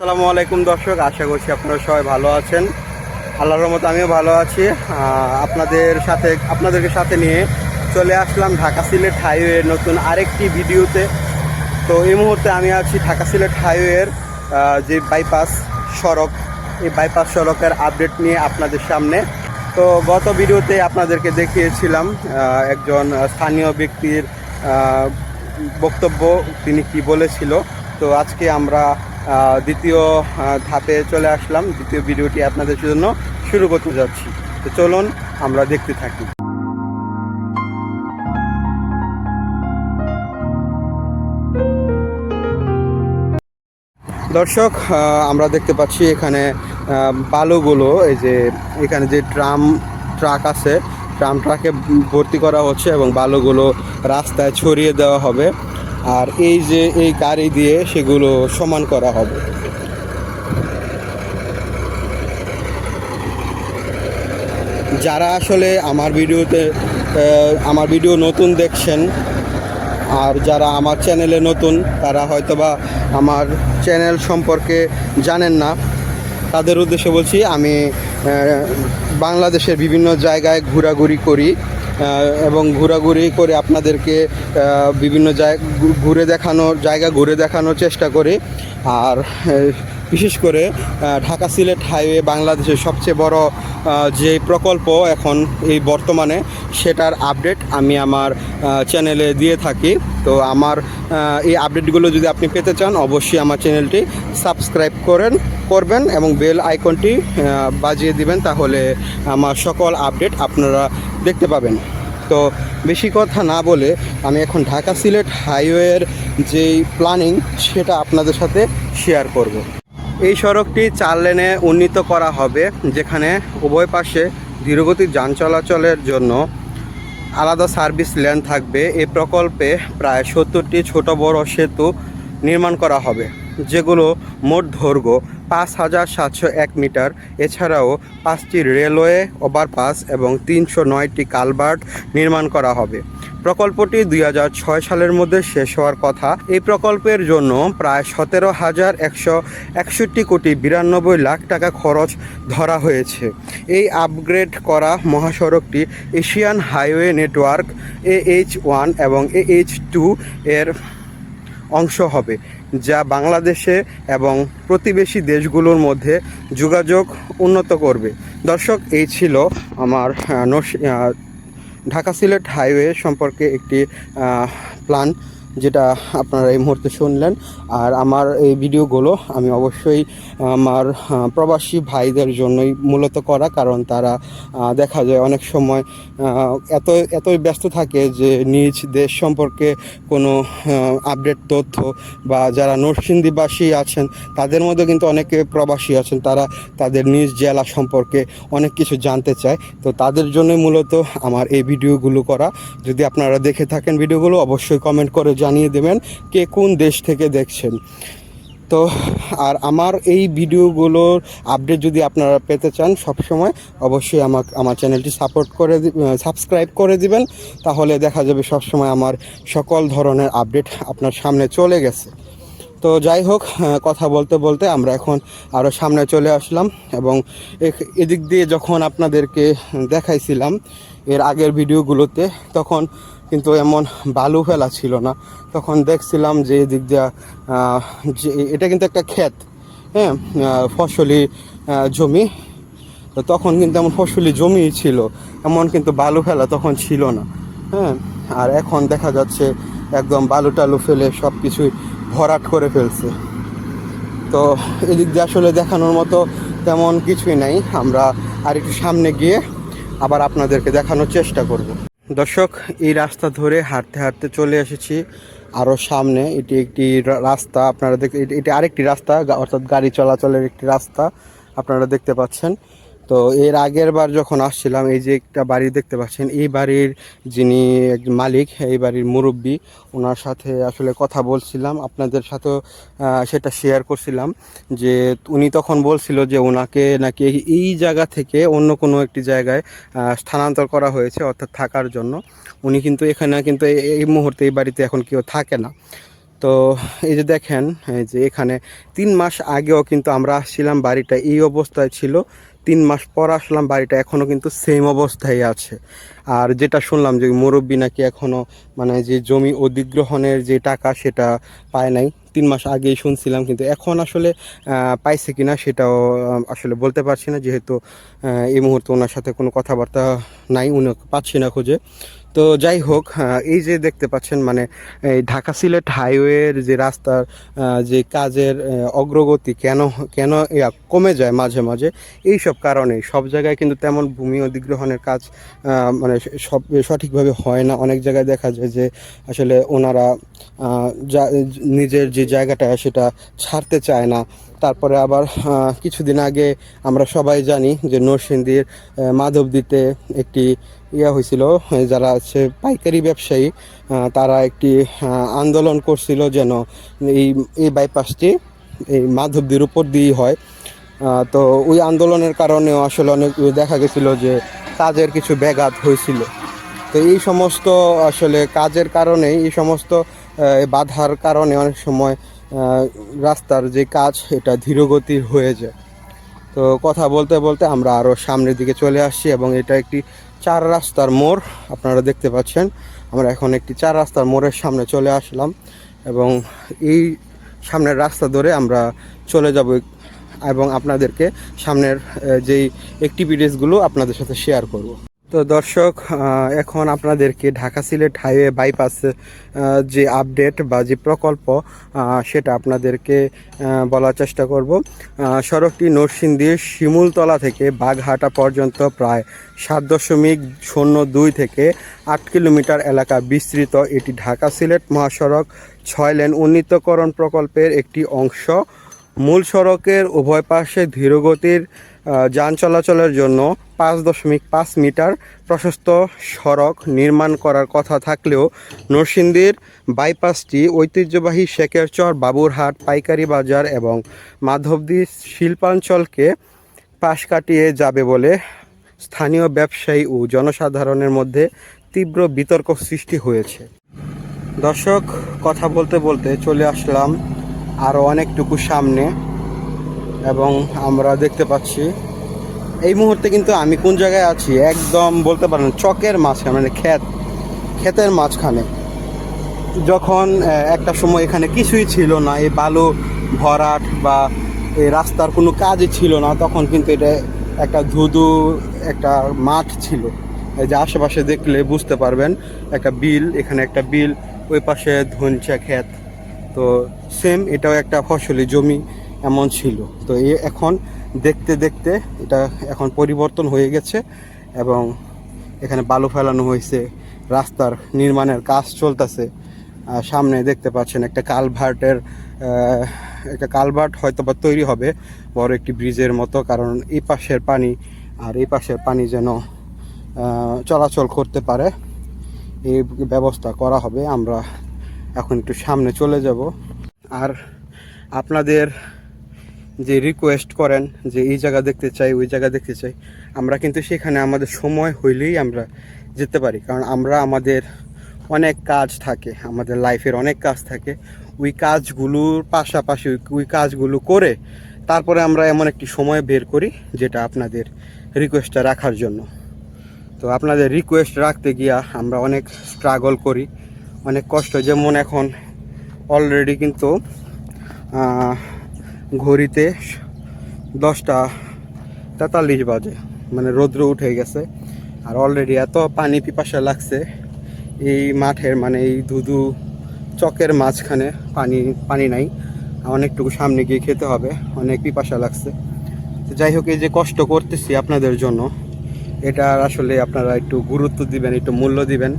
আসসালামু আলাইকুম দর্শক, আশা করছি আপনারা সবাই ভালো আছেন। আল্লাহর রহমতে আমিও ভালো আছি। আপনাদের সাথে, আপনাদেরকে সাথে নিয়ে চলে আসলাম ঢাকা সিলেট হাইওয়ের নতুন আরেকটি ভিডিওতে। তো এই মুহূর্তে আমি আছি ঢাকা সিলেট হাইওয়ের যে বাইপাস সড়ক, এই বাইপাস সড়কের আপডেট নিয়ে আপনাদের সামনে। তো গত ভিডিওতে আপনাদেরকে দেখিয়েছিলাম একজন স্থানীয় ব্যক্তির বক্তব্য তিনি কি বলেছিল। তো আজকে আমরা দ্বিতীয় ধাপে চলে আসলাম। দ্বিতীয় ভিডিওটি আপনাদের জন্য শুরু করতে যাচ্ছি। তো চলুন, আমরা দেখতে থাকি। দর্শক আমরা দেখতে পাচ্ছি এখানে বালুগুলো, এই যে এখানে যে ট্রাম ট্রাক আছে, ট্রাম ট্রাকে ভর্তি করা হচ্ছে এবং বালুগুলো রাস্তায় ছড়িয়ে দেওয়া হবে। আর এই যে এই গাড়ি দিয়ে সেগুলো সমান করা হবে। যারা আসলে আমার ভিডিওতে আমার ভিডিও নতুন দেখছেন, আর যারা আমার চ্যানেলে নতুন, তারা হয়তোবা আমার চ্যানেল সম্পর্কে জানেন না। তাদের উদ্দেশ্যে বলছি, আমি বাংলাদেশের বিভিন্ন জায়গায় ঘোরাঘুরি করি। এবং ঘোরাঘুরি করে আপনাদেরকে বিভিন্ন জায়গা ঘুরে দেখানোর জায়গা ঘুরে দেখানোর চেষ্টা করি। আর বিশেষ করে ঢাকা সিলেট হাইওয়ে বাংলাদেশের সবচেয়ে বড় যে প্রকল্প এখন এই বর্তমানে, সেটার আপডেট আমি আমার চ্যানেলে দিয়ে থাকি। তো আমার এই আপডেটগুলো যদি আপনি পেতে চান, অবশ্যই আমার চ্যানেলটি সাবস্ক্রাইব করেন, করবেন এবং বেল আইকনটি বাজিয়ে দিবেন, তাহলে আমার সকল আপডেট আপনারা দেখতে পাবেন তো বেশি কথা না বলে আমি এখন ঢাকা সিলেট হাইওয়ের যেই প্ল্যানিং সেটা আপনাদের সাথে শেয়ার করব। এই সড়কটি চার লেনে উন্নীত করা হবে, যেখানে উভয় পাশে ধীরগতি যান চলাচলের জন্য আলাদা সার্ভিস লেন থাকবে এই প্রকল্পে প্রায় সত্তরটি ছোট বড় সেতু নির্মাণ করা হবে, যেগুলো মোট দৈর্ঘ্য পাঁচ হাজার সাতশো এক মিটার। এছাড়াও পাঁচটি রেলওয়ে, ওভারপাস এবং তিনশো নয়টি কালভার্ট নির্মাণ করা হবে। প্রকল্পটি দুই হাজার ছয় সালের মধ্যে শেষ হওয়ার কথা। এই প্রকল্পের জন্য প্রায় সতেরো হাজার একশো একষট্টি কোটি বিরানব্বই লাখ টাকা খরচ ধরা হয়েছে। এই আপগ্রেড করা মহাসড়কটি Asian highway network A H one এবং এ এইচ টু এর অংশ হবে, যা বাংলাদেশে এবং প্রতিবেশী দেশগুলোর মধ্যে যোগাযোগ উন্নত করবে। দর্শক, এই ছিল আমার ঢাকা সিলেট হাইওয়ে সম্পর্কে একটি প্ল্যান যেটা আপনারা এই মুহূর্তে শুনলেন। আর আমার এই ভিডিওগুলো আমি অবশ্যই আমার প্রবাসী ভাইদের জন্যই মূলত করা, কারণ তারা দেখা যায় অনেক সময় এত, এতই ব্যস্ত থাকে যে নিজ দেশ সম্পর্কে কোনো আপডেট তথ্য বা যারা নরসিংদীবাসী আছেন, তাদের মধ্যে কিন্তু অনেকে প্রবাসী আছেন, তারা তাদের নিজ জেলা সম্পর্কে অনেক কিছু জানতে চায়। তো তাদের জন্যই মূলত আমার এই ভিডিওগুলো করা। যদি আপনারা দেখে থাকেন ভিডিওগুলো, অবশ্যই কমেন্ট করে জানিয়ে দেবেন কে কোন দেশ থেকে দেখছেন। তো, আর আমার এই ভিডিওগুলোর আপডেট যদি আপনারা পেতে চান সবসময়, অবশ্যই আমার আমার চ্যানেলটি সাপোর্ট করে সাবস্ক্রাইব করে দিবেন, তাহলে দেখা যাবে সবসময় আমার সকল ধরনের আপডেট আপনার সামনে চলে গেছে। তো যাই হোক কথা বলতে বলতে আমরা এখন আরও সামনে চলে আসলাম এবং এদিক দিয়ে যখন আপনাদেরকে দেখাইছিলাম এর আগের ভিডিওগুলোতে, তখন কিন্তু এমন বালু ফেলা ছিল না। তখন দেখছিলাম যে এদিক দিয়ে এটা কিন্তু একটা ক্ষেত হ্যাঁ ফসলি জমি। তো তখন কিন্তু এমন ফসলি জমি ছিল, এমন কিন্তু বালু ফেলা তখন ছিল না হ্যাঁ। আর এখন দেখা যাচ্ছে একদম বালু টালু ফেলে সব কিছুই ভরাট করে ফেলছে। তো এদিক দিয়ে আসলে দেখানোর মতো তেমন কিছুই নাই। আমরা আর একটু সামনে গিয়ে আবার আপনাদেরকে দেখানোর চেষ্টা করব। দর্শক, এই রাস্তা ধরে হাঁটতে হাঁটতে চলে এসেছি। আরও সামনে এটি একটি রাস্তা। আপনারা দেখ এটি- আরেকটি রাস্তা অর্থাৎ গাড়ি চলাচলের একটি রাস্তা। আপনারা দেখতে পাচ্ছেন। তো এর আগের বার যখন আসছিলাম, এই যে একটা বাড়ি দেখতে পাচ্ছেন, এই বাড়ির যিনি মালিক, এই বাড়ির মুরব্বী, ওনার সাথে আসলে কথা বলছিলাম, আপনাদের সাথেও সেটা শেয়ার করছিলাম যে উনি তখন বলছিল যে ওনাকে নাকি এই- জায়গা থেকে অন্য কোনো একটি জায়গায় স্থানান্তর করা হয়েছে, অর্থাৎ থাকার জন্য। উনি কিন্তু এখানে কিন্তু এই- মুহূর্তে এই বাড়িতে এখন কেউ থাকে না। তো এই যে দেখেন যে এখানে তিন মাস আগেও কিন্তু আমরা আসছিলাম, বাড়িটা এই অবস্থায় ছিল। তিন মাস পর আসলাম, বাড়িটা এখনও কিন্তু সেম অবস্থায় আছে। আর যেটা শুনলাম যে মুরব্বী নাকি এখনও মানে যে জমি অধিগ্রহণের যে টাকা সেটা পায় নাই, তিন মাস আগেই শুনছিলাম কিন্তু এখন আসলে পাইছে কিনা সেটাও আসলে বলতে পারছি না। যেহেতু এই মুহূর্তে ওনার সাথে কোনো কথাবার্তা নাই, উনি পাচ্ছি না খুঁজে। তো যাই হোক এই যে দেখতে পাচ্ছেন মানে এই ঢাকা সিলেট হাইওয়ের যে রাস্তার যে কাজের অগ্রগতি কেন কেন কমে যায় মাঝে মাঝে এই সব কারণে সব জায়গায় কিন্তু তেমন ভূমি অধিগ্রহণের কাজ মানে সব, সঠিকভাবে হয় না। অনেক জায়গায় দেখা যায় যে, আসলে ওনারা যা- নিজের যে জায়গাটা, সেটা ছাড়তে চায় না। তারপরে আবার কিছুদিন আগে আমরা সবাই জানি যে নরসিংদীর মাধবদীতে একটি ইয়া হয়েছিল যারা আছে পাইকারি ব্যবসায়ী তারা একটি আন্দোলন করছিল যেন এই এই বাইপাসটি এই মাধবদীর উপর দিয়েই হয়। তো ওই আন্দোলনের কারণেও আসলে অনেক দেখা গেছিল যে কাজের কিছু ব্যাঘাত হয়েছিল। তো এই সমস্ত আসলে কাজের কারণে এই সমস্ত বাধার কারণে অনেক সময় রাস্তার যে কাজ, এটা ধীরগতির হয়ে যায়। তো কথা বলতে বলতে আমরা আরও সামনের দিকে চলে আসছি এবং এটা একটি চার রাস্তার মোড় আপনারা দেখতে পাচ্ছেন। আমরা এখন একটি চার রাস্তার মোড়ের সামনে চলে আসলাম এবং এই সামনের রাস্তা ধরে আমরা চলে যাব এবং আপনাদেরকে সামনের যেই অ্যাক্টিভিটিসগুলো আপনাদের সাথে শেয়ার করব। তো দর্শক এখন আপনাদেরকে ঢাকা সিলেট হাইওয়ে বাইপাসে যে আপডেট বা যে প্রকল্প সেটা আপনাদেরকে বলার চেষ্টা করব। সড়কটি নরসিংদীর শিমুলতলা থেকে বাঘহাটা পর্যন্ত প্রায় সাত দশমিক শূন্য দুই থেকে আট কিলোমিটার এলাকা বিস্তৃত। এটি ঢাকা সিলেট মহাসড়ক ছয় লেন উন্নীতকরণ প্রকল্পের একটি অংশ। মূল সড়কের উভয় পাশে ধীরগতির যান চলাচলের জন্য পাঁচ দশমিক পাঁচ মিটার প্রশস্ত সড়ক নির্মাণ করার কথা থাকলেও নরসিংদীর বাইপাসটি ঐতিহ্যবাহী শেখেরচর বাবুরহাট, পাইকারি বাজার এবং মাধবদী শিল্পাঞ্চলকে পাশ কাটিয়ে যাবে বলে স্থানীয় ব্যবসায়ী ও জনসাধারণের মধ্যে তীব্র বিতর্ক সৃষ্টি হয়েছে। দর্শক, কথা বলতে বলতে চলে আসলাম আরও অনেকটুকু সামনে। এবং আমরা দেখতে পাচ্ছি, এই মুহূর্তে কিন্তু আমি কোন জায়গায় আছি একদম বলতে পারেন চকের মাঝখানে মানে ক্ষেত, ক্ষেতের মাঝখানে। যখন একটা সময় এখানে কিছুই ছিল না, এই বালু ভরাট বা এই রাস্তার কোনো কাজই ছিল না, তখন কিন্তু এটা একটা ধুধু একটা মাঠ ছিল। এই যে আশেপাশে দেখলে বুঝতে পারবেন, একটা বিল, এখানে একটা বিল, ওই পাশে ধনচা ক্ষেত। তো সেম এটাও একটা ফসলি জমি। এমন ছিল। তো এ এখন দেখতে দেখতে এটা এখন পরিবর্তন হয়ে গেছে এবং এখানে বালু ফেলানো হয়েছে, রাস্তার নির্মাণের কাজ চলতেছে। সামনে দেখতে পাচ্ছেন একটা কালভার্টের একটা কালভার্ট হয়তো বা তৈরি হবে, বড় একটি ব্রিজের মতো, কারণ এই পাশের পানি আর এই পাশের পানি যেন চলাচল করতে পারে। এই ব্যবস্থা করা হবে, আমরা এখন একটু সামনে চলে যাব। আর আপনাদের যে রিকোয়েস্ট করেন যে এই জায়গা দেখতে চাই, ওই জায়গা দেখতে চাই, আমরা কিন্তু সেখানে আমাদের সময় হইলেই আমরা যেতে পারি। কারণ আমরা আমাদের অনেক কাজ থাকে, আমাদের লাইফের অনেক কাজ থাকে। ওই কাজগুলোর পাশাপাশি ওই- কাজগুলো করে তারপরে আমরা এমন একটি সময় বের করি যেটা আপনাদের রিকোয়েস্টটা রাখার জন্য। তো আপনাদের রিকোয়েস্ট রাখতে গিয়া আমরা অনেক স্ট্রাগল করি, অনেক কষ্ট। যেমন এখন অলরেডি কিন্তু ঘড়িতে দশটা তেতাল্লিশ বাজে মানে রৌদ্র উঠে গেছে। আর অলরেডি এত পানি পিপাসা লাগছে, এই মাঠের মানে এই ধুধু চকের মাঝখানে পানি পানি নাই। অনেকটুকু সামনে গিয়ে খেতে হবে, অনেক পিপাসা লাগছে। তো যাই হোক, এই যে কষ্ট করতেছি আপনাদের জন্য এটা আসলে আপনারা একটু গুরুত্ব দিবেন, একটু মূল্য দিবেন।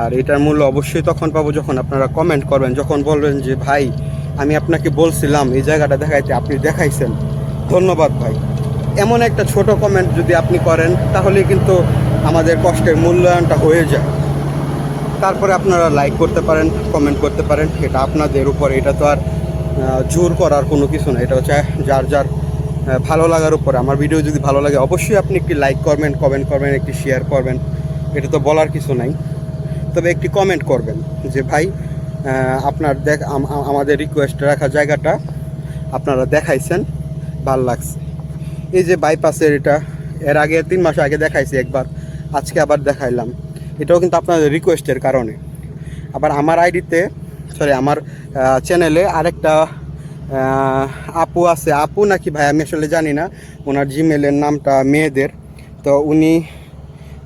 আর এটার মূল্য অবশ্যই তখন পাবো যখন আপনারা কমেন্ট করবেন, যখন বলবেন যে, ভাই আমি আপনাকে বলছিলাম, এই জায়গাটা দেখাইতে আপনি দেখাইছেন। ধন্যবাদ ভাই। এমন একটা ছোট কমেন্ট যদি আপনি করেন তাহলে কিন্তু আমাদের কষ্টের মূল্যায়নটা হয়ে যায়। তারপরে আপনারা লাইক করতে পারেন কমেন্ট করতে পারেন, এটা আপনাদের উপর, এটা তো আর জোর করার কোনো কিছু না, এটা হচ্ছে যার যার ভালো লাগার উপরে। আমার ভিডিও যদি ভালো লাগে, অবশ্যই আপনি একটি লাইক করবেন কমেন্ট করবেন, একটি শেয়ার করবেন, এটা তো বলার কিছু নাই। তবে একটি কমেন্ট করবেন যে, ভাই আপনার দেখ আম- আম- আমাদের রিকোয়েস্ট রাখা জায়গাটা আপনারা দেখাইছেন, ভালো লাগছে। এই যে বাইপাসের এটা, এর আগে তিন মাস আগে দেখাইছি একবার, আজকে আবার দেখাইলাম। এটাও কিন্তু আপনাদের রিকোয়েস্টের কারণে। আবার আমার আইডিতে সরি আমার চ্যানেলে আরেকটা আপু আছে। আপু নাকি ভাই, আমি আসলে জানি না। ওনার জিমেলের নামটা মেয়েদের। তো উনি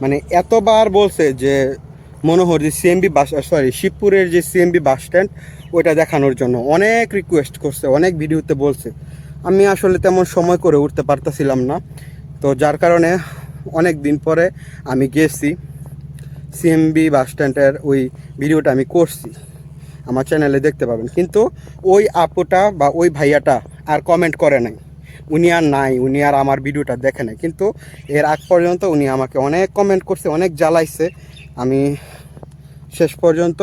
মানে এতবার বলছে যে মনোহর, যে সিএমবি বাস সরি শিবপুরের যে সিএমবি বাস স্ট্যান্ড ওইটা দেখানোর জন্য। অনেক রিকোয়েস্ট করছে, অনেক ভিডিওতে বলছে। আমি আসলে তেমন সময় করে উঠতে পারতেছিলাম না। তো যার কারণে অনেক দিন পরে আমি গেছি সিএমবি বাস স্ট্যান্ডের ওই ভিডিওটা আমি করছি। আমার চ্যানেলে দেখতে পাবেন। কিন্তু ওই আপুটা বা ওই ভাইয়াটা আর কমেন্ট করে নাই। উনি আর নাই, উনি আর আমার ভিডিওটা দেখে নাই। কিন্তু এর আগ পর্যন্ত উনি আমাকে অনেক কমেন্ট করছে, অনেক জ্বালাইছে। আমি শেষ পর্যন্ত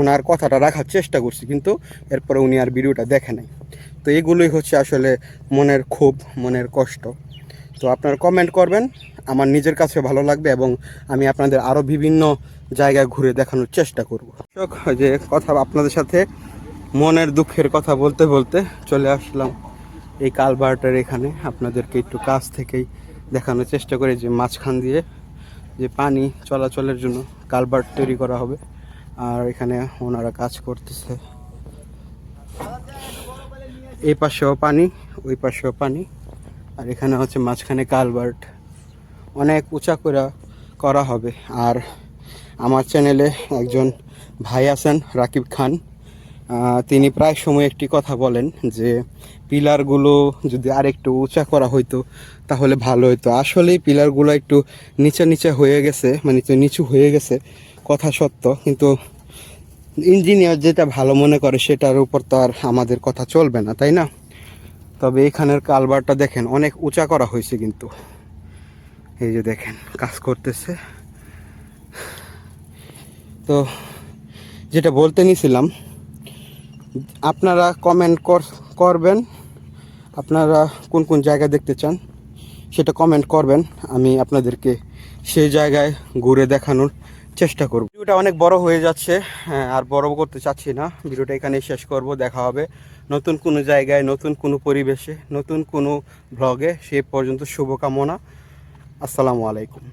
ওনার কথাটা রাখার চেষ্টা করছি, কিন্তু এরপরে উনি আর ভিডিওটা দেখে নাই। তো এগুলোই হচ্ছে আসলে মনের ক্ষোভ, মনের কষ্ট। তো আপনারা কমেন্ট করবেন, আমার নিজের কাছে ভালো লাগবে এবং আমি আপনাদের আরও বিভিন্ন জায়গায় ঘুরে দেখানোর চেষ্টা করব। যে কথা আপনাদের সাথে মনের দুঃখের কথা বলতে বলতে চলে আসলাম এই কালভার্টের এখানে। আপনাদেরকে একটু কাছ থেকেই দেখানোর চেষ্টা করি, যে মাঝখান দিয়ে যে পানি চলাচলের জন্য কালভার্ট তৈরি করা হবে। আর এখানে ওনারা কাজ করতেছে। এই পাশেও পানি, ওই পাশেও পানি। আর এখানে হচ্ছে মাঝখানে কালভার্ট। অনেক উঁচা করে করা হবে। আর আমার চ্যানেলে একজন ভাই আছেন, রাকিব খান। তিনি প্রায় সময় একটি কথা বলেন যে, পিলারগুলো যদি আরেকটু উঁচা করা হইতো, তাহলে ভালো হতো আসলেই পিলারগুলো একটু নিচে নিচে হয়ে গেছে মানে তো নিচু হয়ে গেছে, কথা সত্য। কিন্তু ইঞ্জিনিয়ার যেটা ভালো মনে করে, সেটার উপর তো আর আমাদের কথা চলবে না, তাই না? তবে এখানের কালবারটা দেখেন, অনেক উঁচা করা হয়েছে কিন্তু। এই যে দেখেন, কাজ করতেছে। তো, যেটা বলতে নিছিলাম আপনারা কমেন্ট করবেন। আপনারা কোন কোন জায়গা দেখতে চান সেটা কমেন্ট করবেন। আমি আপনাদেরকে সেই জায়গায় ঘুরে দেখানোর চেষ্টা করব। ভিডিওটা অনেক বড় হয়ে যাচ্ছে হ্যাঁ, আর বড় করতে চাচ্ছি না। ভিডিওটা এখানে শেষ করব দেখা হবে নতুন কোনো জায়গায় নতুন কোনো পরিবেশে নতুন কোনো ব্লগে সে পর্যন্ত শুভকামনা। আসসালামু আলাইকুম।